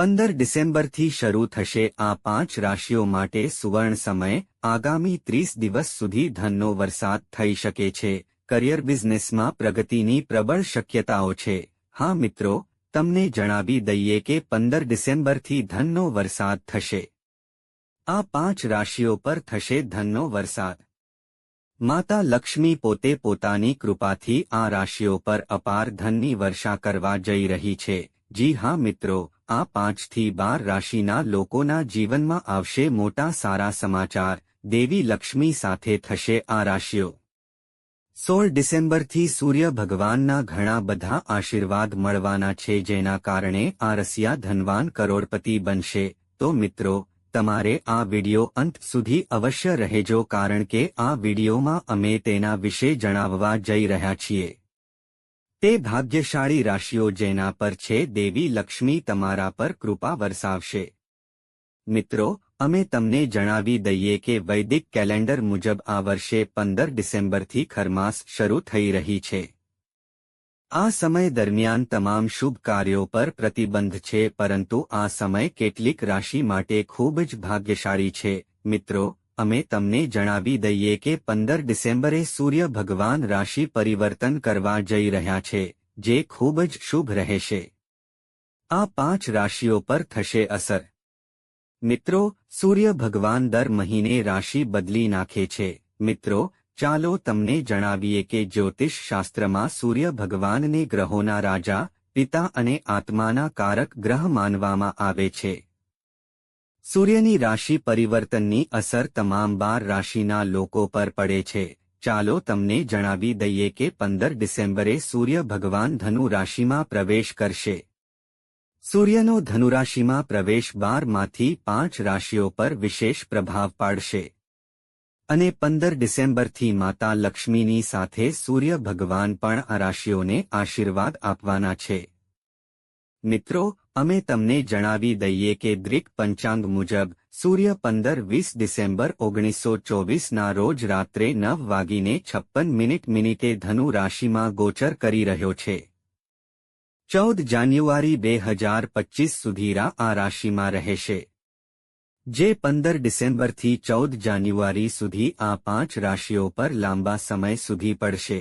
પંદર ડિસેમ્બરથી શરૂ થશે આ પાંચ રાશિઓ માટે સુવર્ણ સમય, આગામી ત્રીસ દિવસ સુધી ધનનો વરસાદ થઈ શકે છે. કરિયર બિઝનેસમાં પ્રગતિની પ્રબળ શક્યતાઓ છે. હા મિત્રો, તમને જણાવી દઈએ કે પંદર ડિસેમ્બરથી ધનનો વરસાદ થશે. આ પાંચ રાશિઓ પર થશે ધનનો વરસાદ. માતા લક્ષ્મી પોતે પોતાની કૃપાથી આ રાશિઓ પર અપાર ધનની વર્ષા કરવા જઈ રહી છે. જી હા મિત્રો આ પાંચથી બાર રાશિના લોકોના જીવનમાં આવશે મોટા સારા સમાચાર, દેવી લક્ષ્મી સાથે થશે આ રાશિઓ. સોળ ડિસેમ્બરથી સૂર્ય ભગવાનના ઘણા બધા આશીર્વાદ મળવાના છે જેના કારણે આ રસિયા ધનવાન કરોડપતિ બનશે. તો મિત્રો, તમારે આ વિડિયો અંત સુધી અવશ્ય રહેજો કારણ કે આ વિડિયોમાં અમે તેના વિશે જણાવવા જઈ રહ્યા છીએ. તે ભાગ્યશાળી રાશિઓ જેના પર છે દેવી લક્ષ્મી તમારા પર કૃપા વરસાવશે. મિત્રો, અમે તમને જણાવી દઈએ કે વૈદિક કેલેન્ડર મુજબ આ વર્ષે પંદર ડિસેમ્બરથી ખરમાસ શરૂ થઈ રહી છે. આ સમય દરમિયાન તમામ શુભ કાર્યો પર પ્રતિબંધ છે, પરંતુ આ સમય કેટલીક રાશિ માટે ખૂબ જ ભાગ્યશાળી છે. મિત્રો અમે તમને જણાવી દઈએ કે પંદર ડિસેમ્બરે સૂર્ય ભગવાન રાશિ પરિવર્તન કરવા જઈ રહ્યા છે, જે ખૂબ જ શુભ રહેશે. આ પાંચ રાશિઓ પર થશે અસર. મિત્રો, સૂર્ય ભગવાન દર મહિને રાશિ બદલી નાખે છે. મિત્રો, ચાલો તમને જણાવીએ કે જ્યોતિષ શાસ્ત્રમાં સૂર્ય ભગવાનને ગ્રહોના રાજા, પિતા અને આત્માના કારક ગ્રહ માનવામાં આવે છે. સૂર્યની રાશિ પરિવર્તનની અસર તમામ બાર રાશિના લોકો પર પડે છે. ચાલો તમને જણાવી દઈએ કે પંદર ડિસેમ્બરે સૂર્ય ભગવાન ધનુ રાશિમાં પ્રવેશ કરશે. સૂર્યનો ધનુરાશિમાં પ્રવેશ બારમાંથી પાંચ રાશિઓ પર વિશેષ પ્રભાવ પાડશે. અને પંદર ડિસેમ્બરથી માતા લક્ષ્મીની સાથે સૂર્ય ભગવાન પણ આ રાશિઓને આશીર્વાદ આપવાના છે. મિત્રો અમે તમને જણાવી દઈએ કે દ્રિક પંચાંગ મુજબ, સૂર્ય પંદર વીસ ડિસેમ્બર ઓગણીસો ચોવીસના રોજ રાત્રે નવ વાગીને છપ્પન મિનિટ મિનિટે ધનુ રાશિમાં ગોચર કરી રહ્યો છે. ચૌદ જાન્યુઆરી બે હજાર પચીસ સુધીરા આ રાશિમાં રહેશે. જે પંદર ડિસેમ્બરથી ચૌદ જાન્યુઆરી સુધી આ પાંચ રાશિઓ પર લાંબા સમય સુધી પડશે.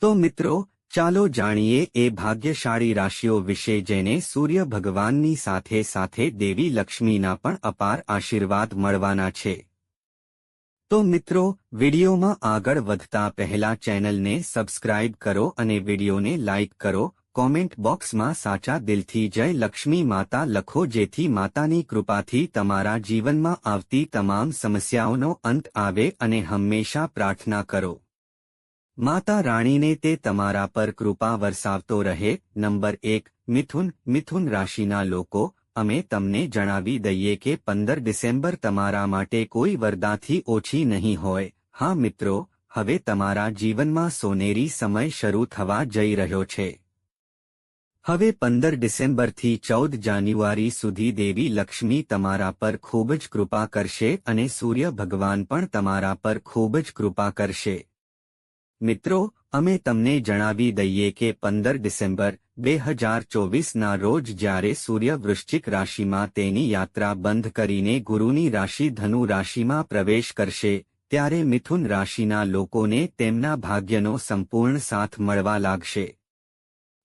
તો મિત્રો ચાલો જાણીએ એ ભાગ્યશાળી રાશિઓ વિશે જેને સૂર્ય ભગવાનની સાથે સાથે દેવી લક્ષ્મીના પણ અપાર આશીર્વાદ મળવાના છે. તો મિત્રો, વિડીયોમાં આગળ વધતા પહેલા ચેનલને સબસ્ક્રાઇબ કરો અને વિડીયોને લાઇક કરો. કોમેન્ટ બોક્સમાં સાચા દિલથી જય લક્ષ્મી માતા લખો જેથી માતાની કૃપાથી તમારા જીવનમાં આવતી તમામ સમસ્યાઓનો અંત આવે અને હંમેશા પ્રાર્થના કરો. માતા રાણીને તે તમારા પર કૃપા વરસાવતો રહે. નંબર એક, મિથુન મિથુન રાશિના લોકો, અમે તમને જણાવી દઈએ કે પંદર ડિસેમ્બર તમારા માટે કોઈ વરદાથી ઓછી નહીં હોય. હા મિત્રો, હવે તમારા જીવનમાં સોનેરી સમય શરૂ થવા જઈ રહ્યો છે. હવે પંદર ડિસેમ્બરથી ચૌદ જાન્યુઆરી સુધી દેવી લક્ષ્મી તમારા પર ખૂબ જ કૃપા કરશે અને સૂર્ય ભગવાન પણ તમારા પર ખૂબ જ કૃપા કરશે. મિત્રો, અમે તમને જણાવી દઈએ કે પંદર ડિસેમ્બર બે હજાર ચોવીસના રોજ જ્યારે સૂર્ય વૃશ્ચિક રાશિમાં તેની યાત્રા બંધ કરીને ગુરુની રાશિ ધનુ રાશિમાં પ્રવેશ કરશે, ત્યારે મિથુન રાશિના લોકોને તેમના ભાગ્યનો સંપૂર્ણ સાથ મળવા લાગશે.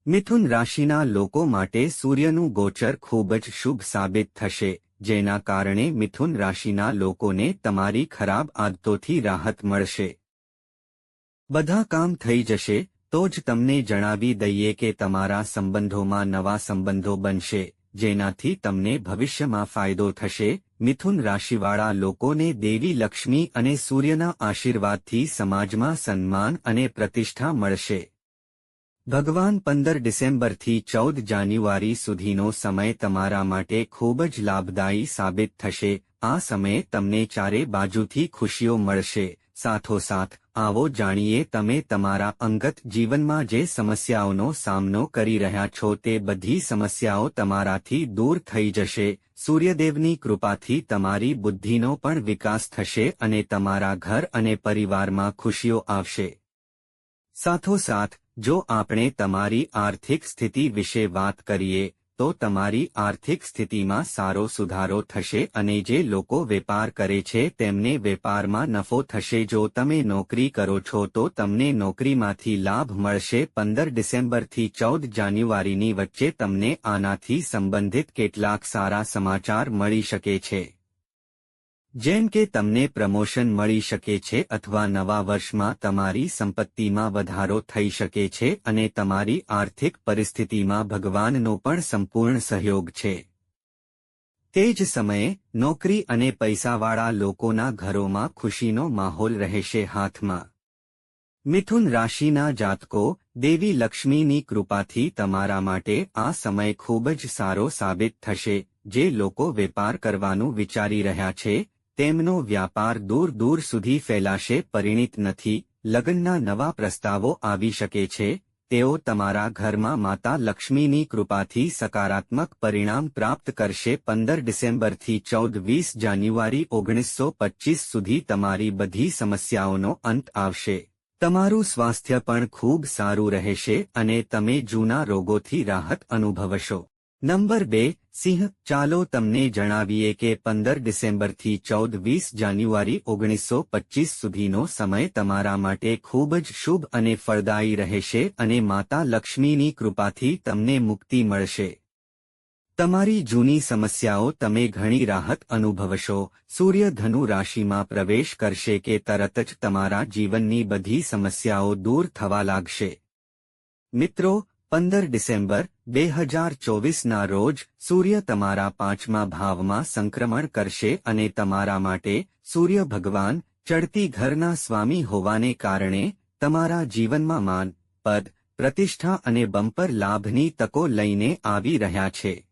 મિથુન રાશિના લોકો માટે સૂર્યનું ગોચર ખૂબ જ શુભ સાબિત થશે, જેના કારણે મિથુન રાશિના લોકોને તમારી ખરાબ આદતોથી રાહત મળશે. બધા કામ થઈ જશે, તો જ તમને જણાવી દઈએ કે તમારા સંબંધોમાં નવા સંબંધો બનશે, જેનાથી તમને ભવિષ્યમાં ફાયદો થશે. મિથુન રાશિવાળા લોકોને દેવી લક્ષ્મી અને સૂર્યના આશીર્વાદથી સમાજમાં સન્માન અને પ્રતિષ્ઠા મળશે. ભગવાન પંદર ડિસેમ્બરથી ચૌદ જાન્યુઆરી સુધીનો સમય તમારા માટે ખૂબ જ લાભદાયી સાબિત થશે. આ સમયે તમને ચારે બાજુથી ખુશીઓ મળશે. સાથોસાથ આવો જાણીએ તમે તમારા અંગત જીવનમાં જે સમસ્યાઓનો સામનો કરી રહ્યા છો તે બધી સમસ્યાઓ તમારાથી દૂર થઈ જશે. સૂર્યદેવની કૃપાથી તમારી બુદ્ધિનો પણ વિકાસ થશે અને તમારા ઘર અને પરિવારમાં ખુશીઓ આવશે. સાથોસાથ, જો આપણે તમારી આર્થિક સ્થિતિ વિશે વાત કરીએ તો તમારી આર્થિક સ્થિતિમાં સારો સુધારો થશે અને જે લોકો વેપાર કરે છે તેમને વેપારમાં નફો થશે. જો તમે નોકરી કરો છો તો તમને નોકરીમાંથી લાભ મળશે. પંદર ડિસેમ્બરથી ચૌદ જાન્યુઆરીની વચ્ચે તમને આનાથી સંબંધિત કેટલાક સારા સમાચાર મળી શકે છે. જેમ કે તમને પ્રમોશન મળી શકે છે અથવા નવા વર્ષમાં તમારી સંપત્તિમાં વધારો થઈ શકે છે અને તમારી આર્થિક પરિસ્થિતિમાં ભગવાનનો પણ સંપૂર્ણ સહયોગ છે. તે જ સમયે, નોકરી અને પૈસાવાળા લોકોના ઘરોમાં ખુશીનો માહોલ રહેશે હાથમાં. મિથુન રાશિના જાતકો, દેવી લક્ષ્મીની કૃપાથી તમારા માટે આ સમય ખૂબ જ સારો સાબિત થશે, જે લોકો વેપાર કરવાનું વિચારી રહ્યા છે તેમનો વ્યાપાર દૂર દૂર સુધી ફેલાશે, પરિણિત નથી. લગ્નના નવા પ્રસ્તાવો આવી શકે છે. તેઓ તમારા ઘરમાં માતા લક્ષ્મીની કૃપાથી સકારાત્મક પરિણામ પ્રાપ્ત કરશે. પંદર ડિસેમ્બરથી ચૌદ વીસ જાન્યુઆરી ઓગણીસો પચ્ચીસ સુધી તમારી બધી સમસ્યાઓનો અંત આવશે. તમારું સ્વાસ્થ્ય પણ ખૂબ સારું રહેશે અને તમે જૂના રોગોથી રાહત અનુભવશો. નંબર બે, સિંહ, ચાલો તમને જણાવીએ કે પંદર ડિસેમ્બરથી ચૌદ વીસ જાન્યુઆરી ઓગણીસો પચ્ચીસ સુધીનો સમય તમારા માટે ખૂબ જ શુભ અને ફળદાયી રહેશે અને માતા લક્ષ્મીની કૃપાથી તમને મુક્તિ મળશે. તમારી જૂની સમસ્યાઓ તમે ઘણી રાહત અનુભવશો. સૂર્ય ધનુ રાશિમાં પ્રવેશ કરશે કે તરત જ તમારા જીવનની બધી સમસ્યાઓ દૂર થવા લાગશે. મિત્રો, પંદર ડિસેમ્બર બે હજાર ચોવીસના રોજ સૂર્ય તમારા પાંચમા ભાવમાં સંક્રમણ કરશે અને તમારા માટે સૂર્ય ભગવાન ચડતી ઘરના સ્વામી હોવાને કારણે તમારા જીવનમાં માન, પદ, પ્રતિષ્ઠા અને બમ્પર લાભની તકો લઈને આવી રહ્યા છે.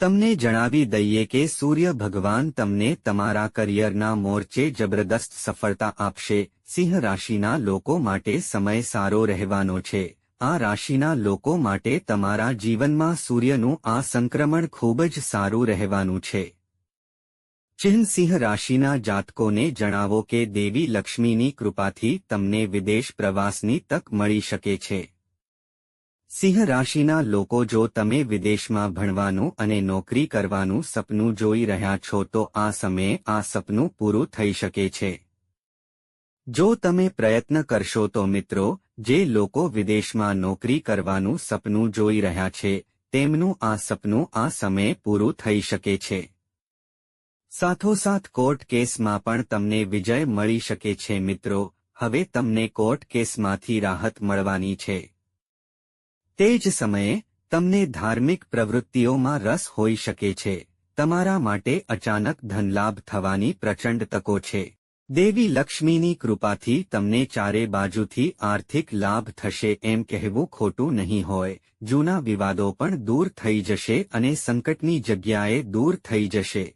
તમને જણાવી દઈએ કે સૂર્ય ભગવાન તમને તમારા કરિયરના મોરચે જબરદસ્ત સફળતા આપશે, સિંહ રાશિના લોકો માટે સમય સારો રહેવાનો છે. આ રાશિના લોકો માટે તમારા જીવનમાં સૂર્યનું આ સંક્રમણ ખૂબ જ સારું રહેવાનું છે. ચિહ્નસિંહ રાશિના જાતકોને જણાવો કે દેવી લક્ષ્મીની કૃપાથી તમને વિદેશ પ્રવાસની તક મળી શકે છે. સિંહ રાશિના લોકો જો તમે વિદેશમાં ભણવાનું અને નોકરી કરવાનું સપનું જોઈ રહ્યા છો તો આ સમયે આ સપનું પૂરું થઈ શકે છે. જો તમે પ્રયત્ન કરશો તો મિત્રો, જે લોકો વિદેશમાં નોકરી કરવાનું સપનું જોઈ રહ્યા છે, તેમનું આ સપનું આ સમયે પૂરું થઈ શકે છે. સાથોસાથ કોર્ટ કેસમાં પણ તમને વિજય મળી શકે છે મિત્રો, હવે તમને કોર્ટ કેસમાંથી રાહત મળવાની છે. તે જ સમયે, તમને ધાર્મિક પ્રવૃત્તિઓમાં રસ હોઈ શકે છે, તમારા માટે અચાનક ધનલાભ થવાની પ્રચંડ તકો છે. દેવી લક્ષ્મીની કૃપાથી તમને ચારે બાજુથી આર્થિક લાભ થશે એમ કહેવું ખોટું નહીં હોય. જૂના વિવાદો પણ દૂર થઈ જશે અને સંકટની જગ્યાએ દૂર થઈ જશે.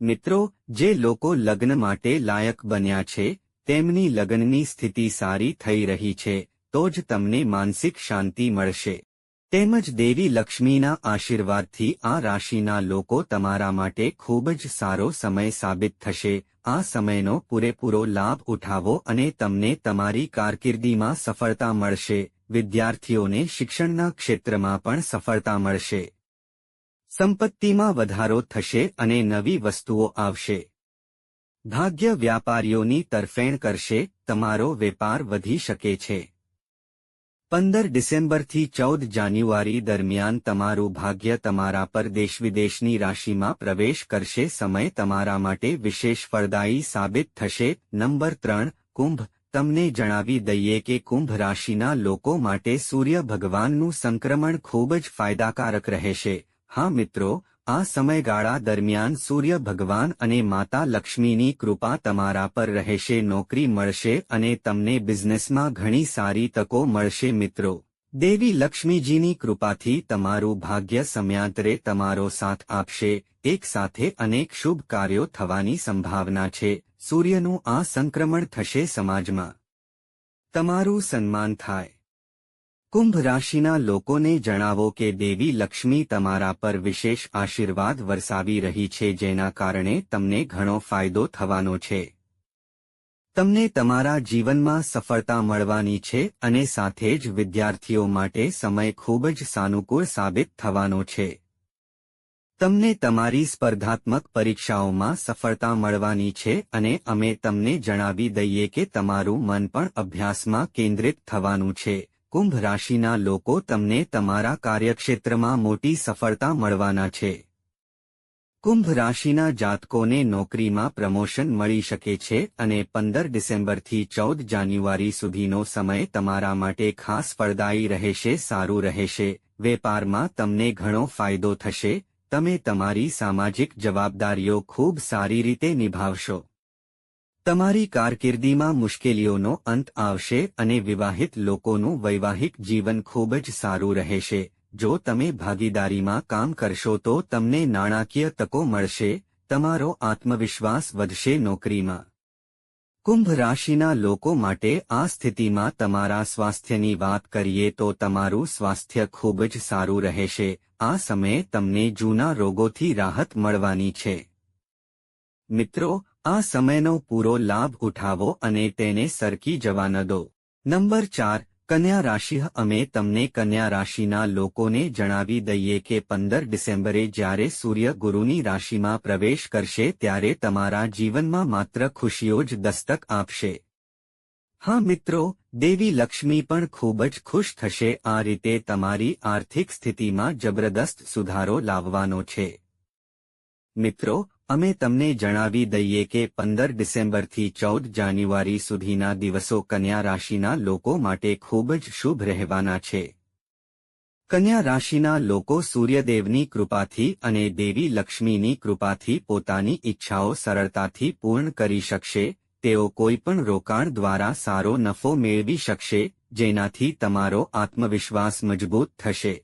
મિત્રો, જે લોકો લગ્ન માટે લાયક બન્યા છે, તેમની લગ્નની સ્થિતિ સારી થઈ રહી છે, તો જ તમને માનસિક શાંતિ મળશે. તેમજ દેવી લક્ષ્મીના આશીર્વાદથી આ રાશિના લોકો તમારા માટે ખૂબ જ સારો સમય સાબિત થશે. આ સમયનો પૂરેપૂરો લાભ ઉઠાવો અને તમને તમારી કારકિર્દીમાં સફળતા મળશે. વિદ્યાર્થીઓને શિક્ષણના ક્ષેત્રમાં પણ સફળતા મળશે. સંપત્તિમાં વધારો થશે અને નવી વસ્તુઓ આવશે. ભાગ્ય વ્યાપારીઓની તરફેણ કરશે. તમારો વેપાર વધી શકે છે. પંદર ડિસેમ્બરથી ચૌદ જાન્યુઆરી દરમિયાન તમારું ભાગ્ય તમારા પર દેશ વિદેશની રાશિમાં પ્રવેશ કરશે. સમય તમારા માટે વિશેષ ફળદાયી સાબિત થશે. નંબર ત્રણ, કુંભ. તમને જણાવી દઈએ કે કુંભ રાશિના લોકો માટે સૂર્ય ભગવાનનું સંક્રમણ ખૂબ જ ફાયદાકારક રહેશે. હા મિત્રો આ સમયગાળા દરમિયાન સૂર્ય ભગવાન અને માતા લક્ષ્મીની કૃપા તમારા પર રહેશે, નોકરી મળશે અને તમને બિઝનેસમાં ઘણી સારી તકો મળશે મિત્રો. દેવી લક્ષ્મીજીની કૃપાથી તમારું ભાગ્ય સમયાંતરે તમારો સાથ આપશે, એક સાથે અનેક શુભ કાર્યો થવાની સંભાવના છે, સૂર્યનું આ સંક્રમણ થશે સમાજમાં. તમારું સન્માન થાય. કુંભ રાશિના લોકોને જણાવો કે દેવી લક્ષ્મી તમારા પર વિશેષ આશીર્વાદ વરસાવી રહી છે જેના કારણે તમને ઘણો ફાયદો થવાનો છે. તમને તમારા જીવનમાં સફળતા મળવાની છે અને સાથે જ વિદ્યાર્થીઓ માટે સમય ખૂબ જ સાનુકૂળ સાબિત થવાનો છે. તમને તમારી સ્પર્ધાત્મક પરીક્ષાઓમાં સફળતા મળવાની છે અને અમે તમને જણાવી દઈએ કે તમારું મન પણ અભ્યાસમાં કેન્દ્રિત થવાનું છે. કુંભ રાશિના લોકો તમને તમારા કાર્યક્ષેત્રમાં મોટી સફળતા મળવાના છે. કુંભ રાશિના જાતકોને નોકરીમાં પ્રમોશન મળી શકે છે અને પંદર ડિસેમ્બરથી ચૌદ જાન્યુઆરી સુધીનો સમય તમારા માટે ખાસ ફળદાયી રહેશે, સારું રહેશે. વેપારમાં તમને ઘણો ફાયદો થશે. તમે તમારી સામાજિક જવાબદારીઓ ખૂબ સારી રીતે નિભાવશો. તમારી કારકિર્દીમાં મુશ્કેલીઓનો અંત આવશે અને વિવાહિત લોકોનું વૈવાહિક જીવન ખૂબ જ સારું રહેશે. જો તમે ભાગીદારીમાં કામ કરશો તો તમને નાણાકીય તકો મળશે, તમારો આત્મવિશ્વાસ વધશે નોકરીમાં. કુંભ રાશિના લોકો માટે આ સ્થિતિમાં તમારા સ્વાસ્થ્યની વાત કરીએ તો તમારું સ્વાસ્થ્ય ખૂબ જ સારું રહેશે. આ સમયે તમને જૂના રોગોથી રાહત મળવાની છે. મિત્રો આ સમયનો પૂરો લાભ ઉઠાવો અને તેને સરકી જવા ન દો. નંબર ચાર, કન્યા રાશિ, અમે તમને કન્યા રાશિના લોકોને જણાવી દઈએ કે પંદર ડિસેમ્બરે જ્યારે સૂર્ય ગુરુની રાશિમાં પ્રવેશ કરશે ત્યારે તમારા જીવનમાં માત્ર ખુશીઓ જ દસ્તક આપશે. હા મિત્રો, દેવી લક્ષ્મી પણ ખૂબ જ ખુશ થશે, આ રીતે તમારી આર્થિક સ્થિતિમાં જબરદસ્ત સુધારો લાવવાનો છે. મિત્રો અમે તમને જણાવી દઈએ કે પંદર ડિસેમ્બરથી ચૌદ જાન્યુઆરી સુધીના દિવસો કન્યા રાશિના લોકો માટે ખૂબ જ શુભ રહેવાના છે. કન્યા રાશિના લોકો સૂર્યદેવની કૃપાથી અને દેવી લક્ષ્મીની કૃપાથી પોતાની ઈચ્છાઓ સરળતાથી પૂર્ણ કરી શકશે, તેઓ કોઈપણ રોકાણ દ્વારા સારો નફો મેળવી શકશે, જેનાથી તમારો આત્મવિશ્વાસ મજબૂત થશે.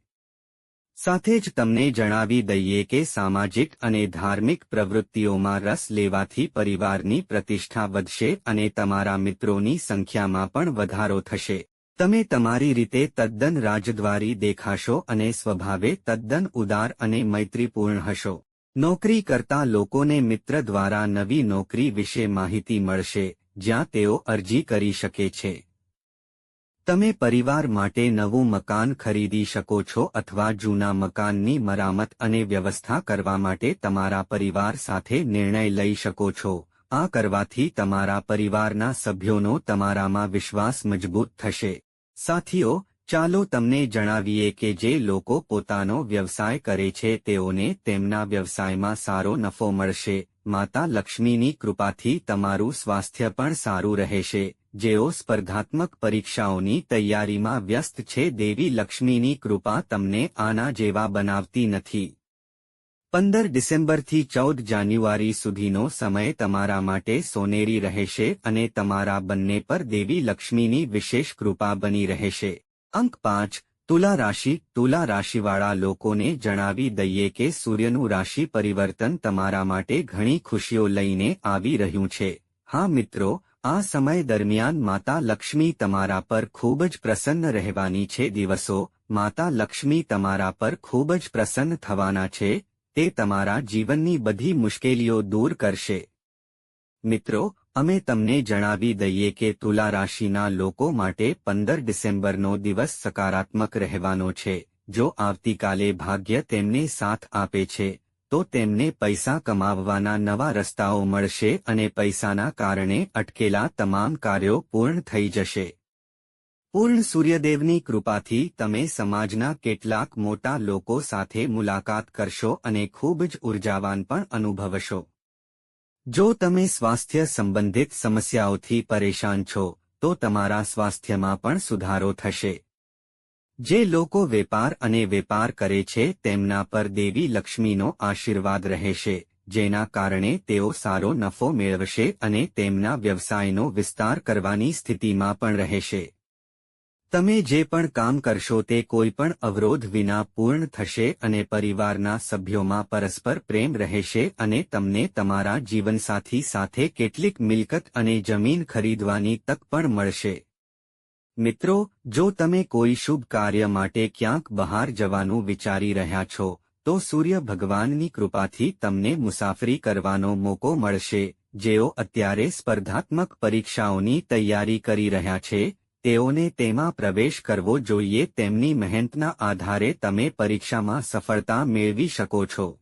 સાથે જ તમને જણાવી દઈએ કે સામાજિક અને ધાર્મિક પ્રવૃત્તિઓમાં રસ લેવાથી પરિવારની પ્રતિષ્ઠા વધશે અને તમારા મિત્રોની સંખ્યામાં પણ વધારો થશે. તમે તમારી રીતે તદ્દન રાજદ્વારી દેખાશો અને સ્વભાવે તદ્દન ઉદાર અને મૈત્રીપૂર્ણ હશો. નોકરી કરતા લોકોને મિત્ર દ્વારા નવી નોકરી વિશે માહિતી મળશે, જ્યાં તેઓ અરજી કરી શકે છે. તમે પરિવાર માટે નવું મકાન ખરીદી શકો છો અથવા જૂના મકાનની મરામત અને વ્યવસ્થા કરવા માટે તમારા પરિવાર સાથે નિર્ણય લઈ શકો છો. આ કરવાથી તમારા પરિવારના સભ્યોનો તમારામાં વિશ્વાસ મજબૂત થશે. સાથીઓ, ચાલો તમને જણાવીએ કે જે લોકો પોતાનો વ્યવસાય કરે છે તેઓને તેમના વ્યવસાયમાં સારો નફો મળશે. માતા લક્ષ્મીની કૃપાથી તમારું સ્વાસ્થ્ય પણ સારું રહેશે. જેઓ સ્પર્ધાત્મક પરીક્ષાઓની તૈયારીમાં વ્યસ્ત છે, દેવી લક્ષ્મીની કૃપા તમને આના જેવા બનાવતી નથી. પંદર ડિસેમ્બરથી ચૌદ જાન્યુઆરી સુધીનો સમય તમારા માટે સોનેરી રહેશે અને તમારા બંને પર દેવી લક્ષ્મીની વિશેષ કૃપા બની રહેશે. અંક પાંચ તુલા રાશિ, તુલા રાશિવાળા લોકોને જણાવી દઈએ કે સૂર્યનું રાશિ પરિવર્તન તમારા માટે ઘણી ખુશીઓ લઈને આવી રહ્યું છે. હા મિત્રો, આ સમય દરમિયાન માતા લક્ષ્મી તમારા પર ખૂબ જ પ્રસન્ન રહેવાની છે દિવસો. માતા લક્ષ્મી તમારા પર ખૂબ જ પ્રસન્ન થવાના છે, તે તમારા જીવનની બધી મુશ્કેલીઓ દૂર કરશે. મિત્રો અમે તમને જણાવી દઈએ કે તુલા રાશિના લોકો માટે પંદર ડિસેમ્બરનો દિવસ સકારાત્મક રહેવાનો છે. જો આવતીકાલે ભાગ્ય તેમને સાથ આપે છે, તો તેમને પૈસા કમાવવાના નવા રસ્તાઓ મળશે અને પૈસાના કારણે અટકેલા તમામ કાર્યો પૂર્ણ થઈ જશે. પૂર્ણ સૂર્યદેવની કૃપાથી તમે સમાજના કેટલાક મોટા લોકો સાથે મુલાકાત કરશો અને ખૂબ જ ઉર્જાવાન પણ અનુભવશો. જો તમે સ્વાસ્થ્ય સંબંધિત સમસ્યાઓથી પરેશાન છો, તો તમારા સ્વાસ્થ્યમાં પણ સુધારો થશે. જે લોકો વેપાર અને વેપાર કરે છે, તેમના પર દેવી લક્ષ્મીનો આશીર્વાદ રહેશે, જેના કારણે તેઓ સારો નફો મેળવશે અને તેમના વ્યવસાયનો વિસ્તાર કરવાની સ્થિતિમાં પણ રહેશે. તમે જે પણ કામ કરશો તે કોઈ પણ અવરોધ વિના પૂર્ણ થશે અને પરિવારના સભ્યોમાં પરસ્પર પ્રેમ રહેશે અને તમને તમારા જીવનસાથી સાથે કેટલીક મિલકત અને જમીન ખરીદવાની તક પણ મળશે. મિત્રો, જો તમે કોઈ શુભ કાર્ય માટે ક્યાંક બહાર જવાનું વિચારી રહ્યા છો, તો સૂર્ય ભગવાનની કૃપાથી તમને મુસાફરી કરવાનો મોકો મળશે, જેઓ અત્યારે સ્પર્ધાત્મક પરીક્ષાઓની તૈયારી કરી રહ્યા છે તેઓને તેમાં પ્રવેશ કરવો જોઈએ તેમની મહેનતના આધારે તમે પરીક્ષામાં સફળતા મેળવી શકો છો.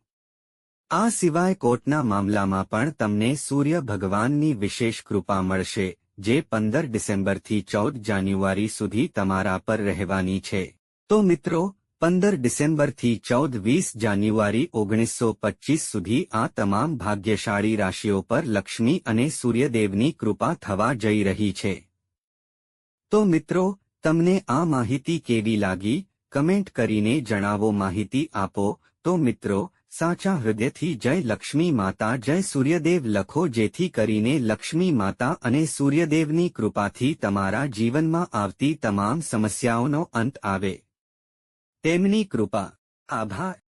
આ સિવાય કોર્ટના મામલામાં પણ તમને સૂર્ય ભગવાનની વિશેષ કૃપા મળશે, જે પંદર ડિસેમ્બરથી ચૌદ જાન્યુઆરી સુધી તમારા પર રહેવાની છે. તો મિત્રો, પંદર ડિસેમ્બરથી ચૌદ વીસ જાન્યુઆરી ઓગણીસો પચીસ સુધી આ તમામ ભાગ્યશાળી રાશિઓ પર લક્ષ્મી અને સૂર્યદેવની કૃપા થવા જઈ રહી છે. તો મિત્રો, તમને આ માહિતી કેવી લાગી? કમેન્ટ કરીને જણાવો માહિતી આપો. તો મિત્રો, સાચા હૃદયથી જય લક્ષ્મી માતા, જય સૂર્યદેવ લખો જેથી કરીને લક્ષ્મી માતા અને સૂર્યદેવની કૃપાથી તમારા જીવનમાં આવતી તમામ સમસ્યાઓનો અંત આવે. તેમની કૃપા. આભાર.